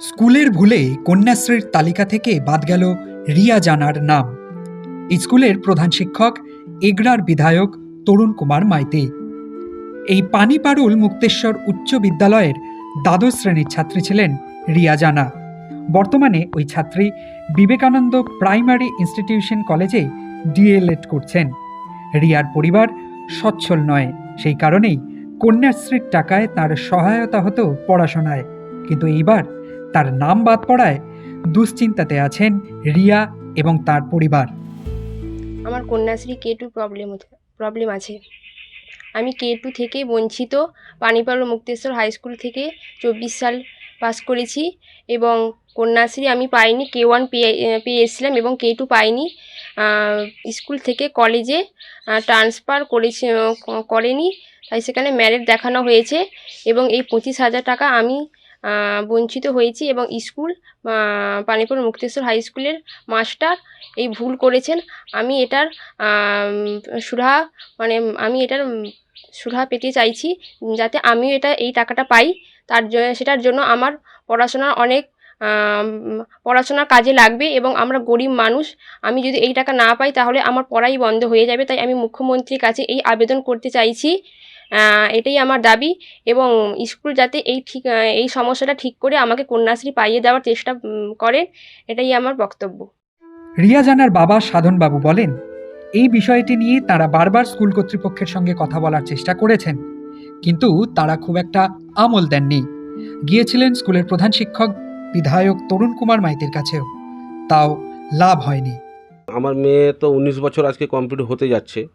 স্কুলের ভুলে কন্যাশ্রীর তালিকা থেকে বাদ গেল রিয়া জানার নাম। স্কুলের প্রধান শিক্ষক এগরার বিধায়ক তরুণ কুমার মাইতি। এই পানিপাড়ুল মুক্তেশ্বর উচ্চ বিদ্যালয়ের দ্বাদশ শ্রেণির ছাত্রী ছিলেন রিয়া জানা। বর্তমানে ওই ছাত্রী বিবেকানন্দ প্রাইমারি ইনস্টিটিউশন কলেজে ডিএলএড করছেন। রিয়ার পরিবার সচ্ছল নয়, সেই কারণেই কন্যাশ্রীর টাকায় তার সহায়তা হতো পড়াশোনায়। কিন্তু এইবার তার নাম বাদ পড়ায় দুশ্চিন্তাতে আছেন রিয়া এবং তার পরিবার। আমার Kanyashree K two problem problem আছে। আমি কে টু থেকে বঞ্চিত। পানিপাড় মুক্তেশ্বর হাই স্কুল থেকে চব্বিশ সাল পাস করেছি এবং কন্যাশ্রী আমি পাইনি কে ওয়ান পেয়ে পেয়ে এসেছিলাম এবং কে টু পাইনি। স্কুল থেকে কলেজে ট্রান্সফার করেছি করেনি। তাই সেখানে ম্যারিট দেখানো হয়েছে এবং এই পঁচিশ হাজার টাকা আমি বঞ্চিত হয়েছি এবং স্কুল পানিপুর মুক্তেশ্বর হাই স্কুলের মাস্টার এই ভুল করেছেন। আমি এটার সুরাহা মানে আমি এটার সুরাহা পেতে চাইছি যাতে আমিও এটা, এই টাকাটা পাই। তার সেটার জন্য আমার পড়াশোনার অনেক পড়াশোনার কাজে লাগবে এবং আমরা গরিব মানুষ। আমি যদি এই টাকা না পাই তাহলে আমার পড়াই বন্ধ হয়ে যাবে। তাই আমি মুখ্যমন্ত্রীর কাছে এই আবেদন করতে চাইছি। এটাই আমার দাবি এবং স্কুল যাতে এই ঠিক এই সমস্যাটা ঠিক করে আমাকে কন্যাশ্রী পাইয়ে দেওয়ার চেষ্টা করেন এটাই আমার বক্তব্য। রিয়া জানার বাবা সাধনবাবু বলেন এই বিষয়টি নিয়ে তারা বারবার স্কুল কর্তৃপক্ষের সঙ্গে কথা বলার চেষ্টা করেছেন কিন্তু তারা খুব একটা আমল দেননি। গিয়েছিলেন স্কুলের প্রধান শিক্ষক বিধায়ক তরুণ কুমার মাইতির কাছেও। তাও লাভ হয়নি। আমার মেয়ে তো উনিশ বছর আজকে কমপ্লিট হতে যাচ্ছে।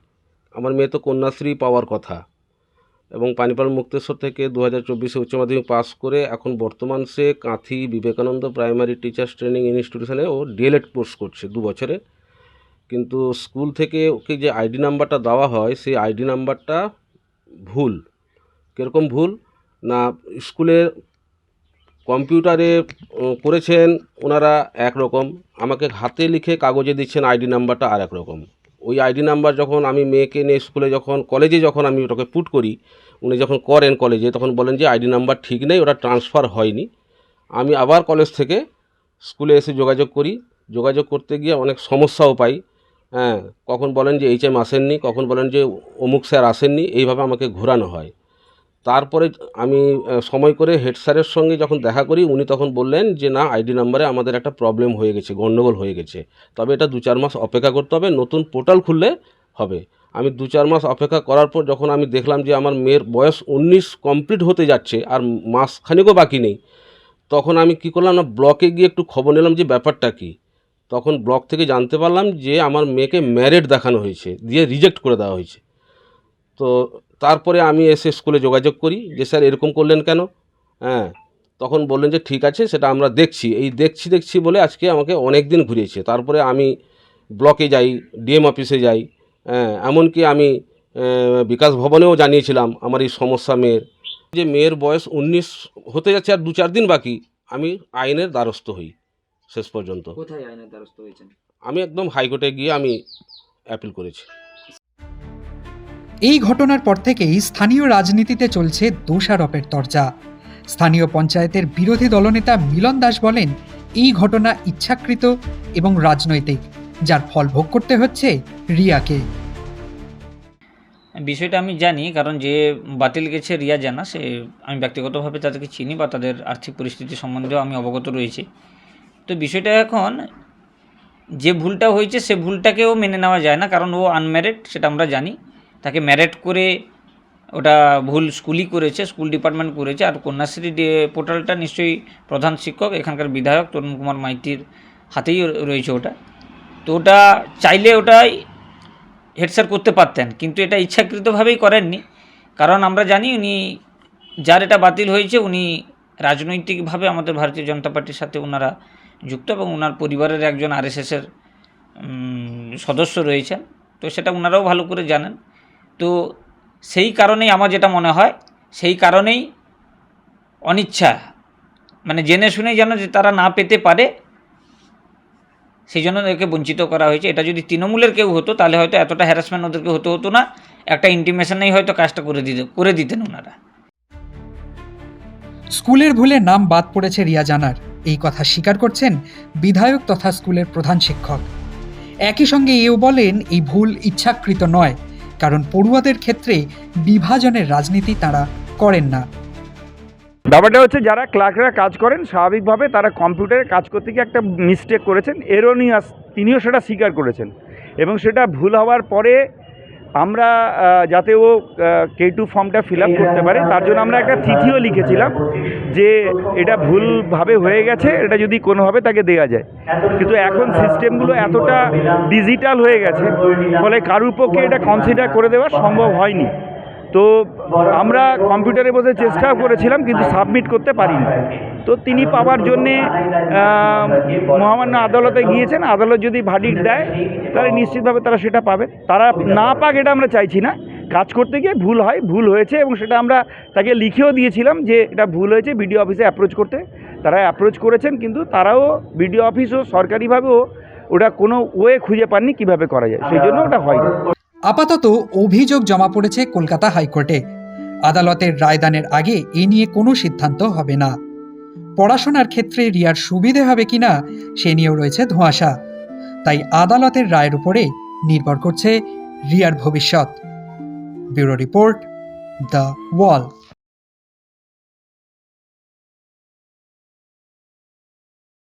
আমার মেয়ে তো কন্যাশ্রী পাওয়ার কথা। এবং পানিপাল মুক্তেশ্বর থেকে দু হাজার চব্বিশে উচ্চ মাধ্যমিক পাস করে এখন বর্তমান সে Kanthi Vivekananda primary teachers training ইনস্টিটিউশনে ও ডিএলএড কোর্স করছে দু বছরে। কিন্তু স্কুল থেকে ওকে যে আইডি নাম্বারটা দেওয়া হয়, সেই আইডি নাম্বারটা ভুল। কীরকম ভুল? না স্কুলের কম্পিউটারে করেছেন, ওনারা একরকম। আমাকে হাতে লিখে কাগজে দিচ্ছেন আইডি নাম্বারটা আর এক রকম ওই আইডি নাম্বার যখন আমি মেয়েকে নিয়ে স্কুলে যখন কলেজে যখন আমি ওটাকে পুট করি, উনি যখন করেন কলেজে তখন বলেন যে আইডি নাম্বার ঠিক নেই, ওটা ট্রান্সফার হয়নি। আমি আবার কলেজ থেকে স্কুলে এসে যোগাযোগ করি। যোগাযোগ করতে গিয়ে অনেক সমস্যাও পাই। হ্যাঁ কখন বলেন যে এইচ এম আসেননি, কখন বলেন যে অমুক স্যার আসেননি, এইভাবে আমাকে ঘোরানো হয়। তারপরে আমি সময় করে হেড স্যারের সঙ্গে যখন দেখা করি, উনি তখন বললেন যে, না, আইডি নাম্বারে আমাদের একটা প্রবলেম হয়ে গেছে, গণ্ডগোল হয়ে গেছে। তবে এটা দু চার মাস অপেক্ষা করতে হবে, নতুন পোর্টাল খুললে হবে। আমি দু চার মাস অপেক্ষা করার পর যখন আমি দেখলাম যে, আমার মেয়ের বয়স উনিশ কমপ্লিট হতে যাচ্ছে, আর মাসখানেকও বাকি নেই, তখন আমি কি করলাম না, ব্লকে গিয়ে একটু খবর নিলাম যে, ব্যাপারটা কী। তখন ব্লক থেকে জানতে পারলাম যে, আমার মেয়েকে ম্যারেড দেখানো হয়েছে, দিয়ে রিজেক্ট করে দেওয়া হয়েছে। তো তারপরে আমি এসে স্কুলে যোগাযোগ করি যে স্যার এরকম করলেন কেন? হ্যাঁ তখন বললেন যে ঠিক আছে সেটা আমরা দেখছি। এই দেখছি দেখছি বলে আজকে আমাকে অনেক দিন ঘুরিয়েছে। তারপরে আমি ব্লকে যাই ডিএম অফিসে যাই হ্যাঁ এমনকি আমি বিকাশ ভবনেও জানিয়েছিলাম আমার এই সমস্যা মেয়ের যে মেয়ের বয়স উনিশ হতে যাচ্ছে আর দু চার দিন বাকি। আমি আইনের দ্বারস্থ হই শেষ পর্যন্ত। কোথায় আইনের দ্বারস্থ হয়েছেন? আমি একদম হাইকোর্টে গিয়ে আমি অ্যাপিল করেছি। এই ঘটনার পর থেকেই স্থানীয় রাজনীতিতে চলছে দোষারোপের তরজা। স্থানীয় পঞ্চায়েতের বিরোধী দলনেতা মিলন দাস বলেন, এই ঘটনা ইচ্ছাকৃত এবং রাজনৈতিক, যার ফল ভোগ করতে হচ্ছে রিয়াকে। বিষয়টা আমি জানি, কারণ যে বাতিল গেছে রিয়া জানা, সে আমি ব্যক্তিগতভাবে তাদেরকে চিনি বা তাদের আর্থিক পরিস্থিতি সম্বন্ধেও আমি অবগত রয়েছি। তো বিষয়টা এখন, যে ভুলটা হয়েছে সে ভুলটাকেও মেনে নেওয়া যায় না, কারণ ও আনম্যারিড সেটা আমরা জানি। তাকে ম্যারেট করে ওটা ভুল স্কুলই করেছে, স্কুল ডিপার্টমেন্ট করেছে। আর কন্যাশ্রী পোর্টালটা নিশ্চয়ই প্রধান শিক্ষক, এখানকার বিধায়ক তরুণ কুমার মাইতির হাতেই রয়েছে ওটা। তো ওটা চাইলে ওটাই হেড স্যার করতে পারতেন, কিন্তু এটা ইচ্ছাকৃতভাবেই করেননি। কারণ আমরা জানি উনি যার এটা বাতিল হয়েছে, উনি রাজনৈতিকভাবে আমাদের ভারতীয় জনতা পার্টির সাথে ওনারা যুক্ত এবং ওনার পরিবারের একজন আরএসএসের সদস্য রয়েছেন। তো সেটা ওনারাও ভালো করে জানেন। তো সেই কারণেই আমার যেটা মনে হয়, সেই কারণেই অনিচ্ছা। মানে জেনে শুনেই যেন যে তারা না পেতে পারে সেই জন্য ওদেরকে বঞ্চিত করা হয়েছে। এটা যদি তৃণমূলের কেউ হতো, তাহলে হয়তো এতটা হ্যারাসমেন্ট ওদেরকে হতে হতো না। একটা ইন্টিমেশনেই হয়তো কাজটা করে দিতে, করে দিতেন ওনারা। স্কুলের ভুলে নাম বাদ পড়েছে রিয়া জানার। এই কথা স্বীকার করছেন বিধায়ক তথা স্কুলের প্রধান শিক্ষক। একই সঙ্গে এও বলেন, এই ভুল ইচ্ছাকৃত নয়। কারণ পড়ুয়াদের ক্ষেত্রে বিভাজনের রাজনীতি তারা করেন না। ব্যাপারটা হচ্ছে যারা ক্লার্করা কাজ করেন, স্বাভাবিকভাবে তারা কম্পিউটারে কাজ করতে গিয়ে একটা মিস্টেক করেছেন এরোনিয়াস তিনিও সেটা স্বীকার করেছেন। এবং সেটা ভুল হওয়ার পরে আমরা যাতে ও কে টু ফর্মটা ফিল আপ করতে পারে, তার জন্য আমরা একটা চিঠিও লিখেছিলাম যে এটা ভুলভাবে হয়ে গেছে, এটা যদি কোনোভাবে তাকে দেওয়া যায়। কিন্তু এখন সিস্টেমগুলো এতটা ডিজিটাল হয়ে গেছে, ফলে কারুর পক্ষে এটা কনসিডার করে দেওয়া সম্ভব হয়নি। তো আমরা কম্পিউটারে বসে চেষ্টাও করেছিলাম, কিন্তু সাবমিট করতে পারিনি। তো তিনি পাওয়ার জন্যে মহামান্য আদালতে গিয়েছেন। আদালত যদি ভার্ডিক্ট দেয়, তাহলে নিশ্চিতভাবে তারা সেটা পাবে। তারা না পাক এটা আমরা চাইছি না। কাজ করতে গিয়ে ভুল হয়, ভুল হয়েছে এবং সেটা আমরা তাকে লিখেও দিয়েছিলাম যে এটা ভুল হয়েছে বিডিও অফিসে অ্যাপ্রোচ করতে। তারা অ্যাপ্রোচ করেছেন, কিন্তু তারাও বিডিও অফিসও সরকারিভাবেও ওটা কোনো ওয়ে খুঁজে পাননি কীভাবে করা যায়। সেই জন্য ওটা হয়নি। আপাতত অভিযোগ জমা পড়েছে কলকাতা হাইকোর্টে। আদালতের রায়দানের আগে এ নিয়ে কোনো সিদ্ধান্ত হবে না। পড়াশোনার ক্ষেত্রে রিয়ার সুবিধে হবে কিনা, সে নিয়েও রয়েছে ধোঁয়াশা। তাই আদালতের রায়ের উপরে নির্ভর করছে রিয়ার ভবিষ্যৎ। Bureau report, the Wall.